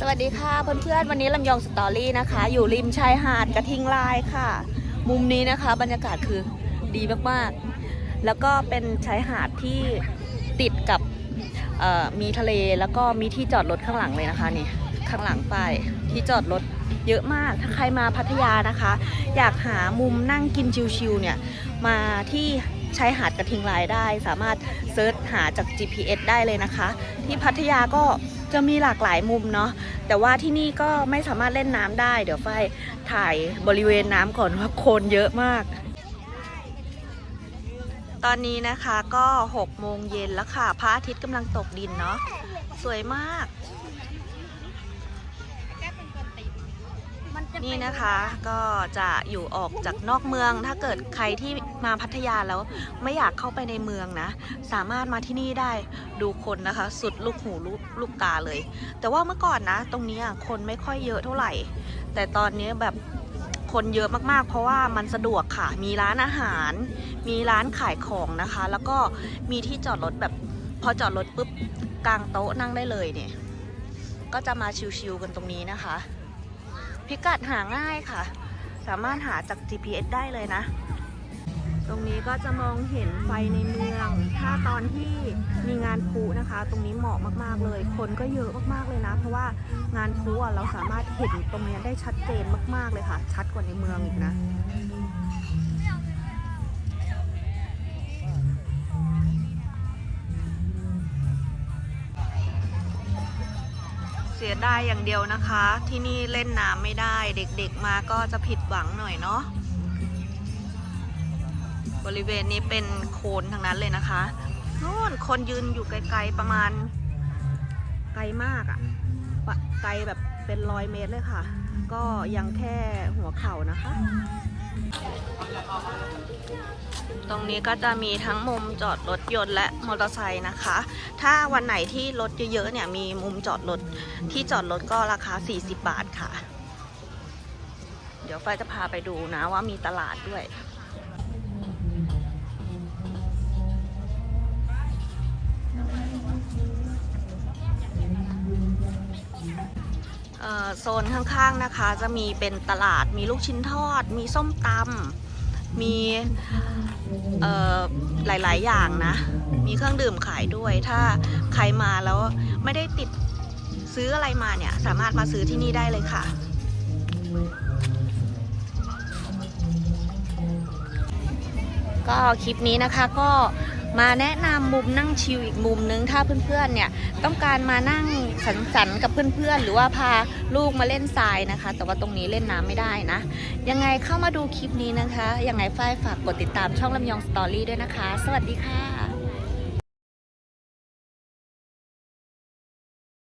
สวัสดีค่ะเพื่อนๆวันนี้ลำยองสตอรี่นะคะ อยู่ริมชายหาดกระทิงลายค่ะ มุมนี้นะคะบรรยากาศคือดีมากๆ แล้วก็เป็นชายหาดที่ติดกับมีทะเลแล้วก็มีที่จอดรถข้างหลังเลยนะคะนี่ข้างหลังไปที่จอดรถเยอะมากถ้าใครมาพัทยานะคะ อยากหามุมนั่งกินชิวๆเนี่ยมาที่ชายหาดกระทิงลายได้ สามารถเซิร์ชหาจาก GPS ได้เลยนะคะ ที่พัทยาก็จะมีหลากหลายมุมเนาะ แต่ว่าที่นี่ก็ไม่สามารถเล่นน้ำได้ เดี๋ยวไฟถ่ายบริเวณน้ำก่อนว่าโคลนเยอะมาก ตอนนี้นะคะก็6โมงเย็นแล้วค่ะพระอาทิตย์กำลังตกดินเนาะสวยมาก นี่นะคะก็จะอยู่ออกจากนอกเมือง ถ้าเกิดใครที่มาพัทยาแล้วไม่อยากเข้าไปในเมืองนะ สามารถมาที่นี่ได้ดูคนนะคะ สุดลูกหูลูกลูกตาเลย แต่ว่าเมื่อก่อนนะ ตรงนี้คนไม่ค่อยเยอะเท่าไหร่ แต่ตอนนี้แบบคนเยอะมากๆ เพราะว่ามันสะดวกค่ะ มีร้านอาหาร มีร้านขายของนะคะ แล้วก็มีที่จอดรถแบบพอจอดรถปุ๊บกางโต๊ะนั่งได้เลยเนี่ย ก็จะมาชิวๆกันตรงนี้นะคะ พิกัดหาง่ายค่ะ สามารถหาจาก GPS ได้เลยนะ ตรงนี้ก็จะมองเห็นไฟในเมือง ถ้าตอนที่มีงานพลุนะคะ ตรงนี้เหมาะมากๆเลย คนก็เยอะมากๆเลยนะ เพราะว่างานพลุเราสามารถเห็นตรงนี้ได้ชัดเจนมากๆเลยค่ะ ชัดกว่าในเมืองอีกนะ เสียดายอย่างเดียวนะคะ ที่นี่เล่นน้ำไม่ได้เด็กๆมาก็จะผิดหวังหน่อยเนาะบริเวณนี้เป็นโคลนทั้งนั้นเลยนะคะนู่นคนยืนอยู่ไกลๆประมาณ ไกลมากอะปะไกลแบบเป็นร้อยเมตรเลยค่ะ ก็ยังแค่หัวเข่านะคะ ตรงนี้ก็จะมีทั้งมุมจอดรถยนต์และมอเตอร์ไซค์นะคะ ถ้าวันไหนที่รถเยอะๆเนี่ยมีมุมจอดรถที่จอดรถก็ราคา 40 บาทค่ะ เดี๋ยวไฟจะพาไปดูนะว่ามีตลาดด้วยโซนข้างๆนะคะจะมีเป็นตลาดมีลูกชิ้นทอด มีส้มตำ มีหลาย ๆ อย่างนะ มีเครื่องดื่มขายด้วย ถ้าใครมาแล้วไม่ได้ติดซื้ออะไรมาเนี่ย สามารถมาซื้อที่นี่ได้เลยค่ะ ก็คลิปนี้นะคะก็ มาแนะนำมุมนั่งชิลอีกมุมนึงถ้าเพื่อนๆเนี่ยต้องการมานั่งสังสรรค์กับเพื่อนๆ หรือว่าพาลูกมาเล่นทรายนะคะ แต่ว่าตรงนี้เล่นน้ำไม่ได้นะ ยังไงเข้ามาดูคลิปนี้นะคะ ยังไงฝ้ายฝากกดติดตามช่องลำยองสตอรี่ด้วยนะคะ สวัสดีค่ะ